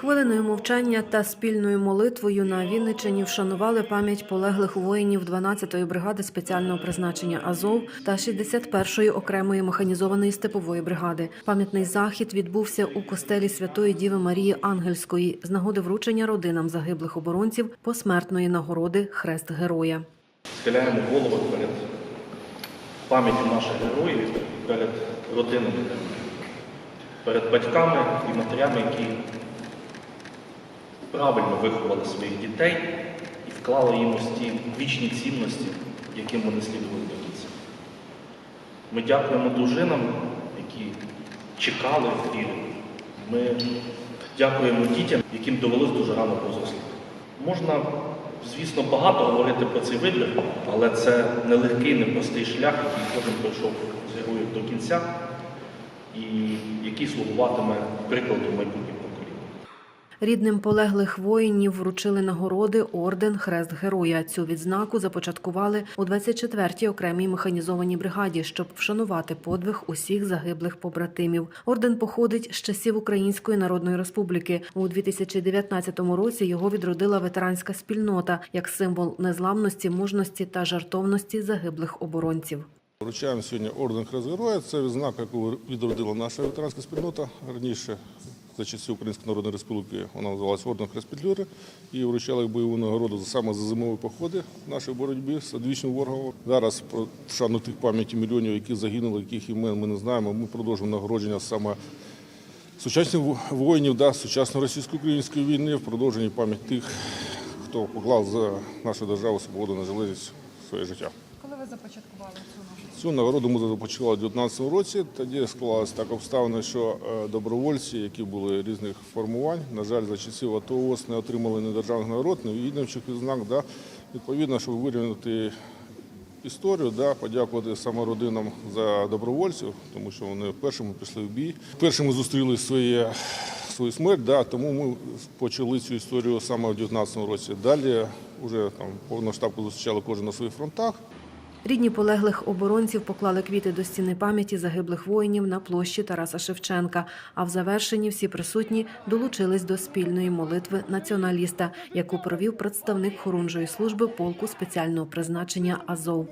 Хвилиною мовчання та спільною молитвою на Вінниччині вшанували пам'ять полеглих воїнів 12-ї бригади спеціального призначення Азов та 61-ї окремої механізованої степової бригади. Пам'ятний захід відбувся у костелі Святої Діви Марії Ангельської з нагоди вручення родинам загиблих оборонців посмертної нагороди Хрест Героя. Схиляємо голову перед пам'яттю наших героїв, перед родинами, перед батьками і матерями, які правильно виховали своїх дітей і вклали їм ось ті вічні цінності, яким вони слідували до кінця. Ми дякуємо дружинам, які чекали в вірі. Ми дякуємо дітям, яким довелось дуже рано позослити. Можна, звісно, багато говорити про цей вибір, але це нелегкий, непростий шлях, який кожен пройшов з героїв до кінця, і який слугуватиме прикладом майбутніх поколінь. Рідним полеглих воїнів вручили нагороди орден Хрест Героя. Цю відзнаку започаткували у 24-й окремій механізованій бригаді, щоб вшанувати подвиг усіх загиблих побратимів. Орден походить з часів Української Народної Республіки. У 2019 році його відродила ветеранська спільнота як символ незламності, мужності та жартовності загиблих оборонців. Вручаємо сьогодні орден Хрест Героя. Це відзнака, яку відродила наша ветеранська спільнота. Раніше, за часів Української Народної Республіки, вона називалася Орден Хрест Петлюри і вручали бойову нагороду саме за зимові походи в нашій боротьбі з одвічним ворогом. Зараз про вшану тих пам'яті мільйонів, які загинули, яких імен ми не знаємо. Ми продовжуємо нагородження саме сучасних воїнів да, сучасної російсько-української війни, в продовженні пам'ять тих, хто поклав за нашу державу свободу незалежність своє життя. Коли ви започаткували цю нагороду? Цю нагороду ми започали у 2019 році. Тоді склалась так обставини, що е, добровольці, які були різних формувань, на жаль, за часів АТО ООС не отримали ні державних нагород, ні відомчих відзнак. Да. Відповідно, щоб вирівняти історію, да, подякувати саме родинам за добровольців, тому що вони першими пішли в бій. Першими зустріли своє, свою смерть, да, тому ми почали цю історію саме у 2019 році. Далі вже там повноштабку зустрічали кожен на своїх фронтах. Рідні полеглих оборонців поклали квіти до стіни пам'яті загиблих воїнів на площі Тараса Шевченка. А в завершенні всі присутні долучились до спільної молитви націоналіста, яку провів представник хорунжої служби полку спеціального призначення Азов.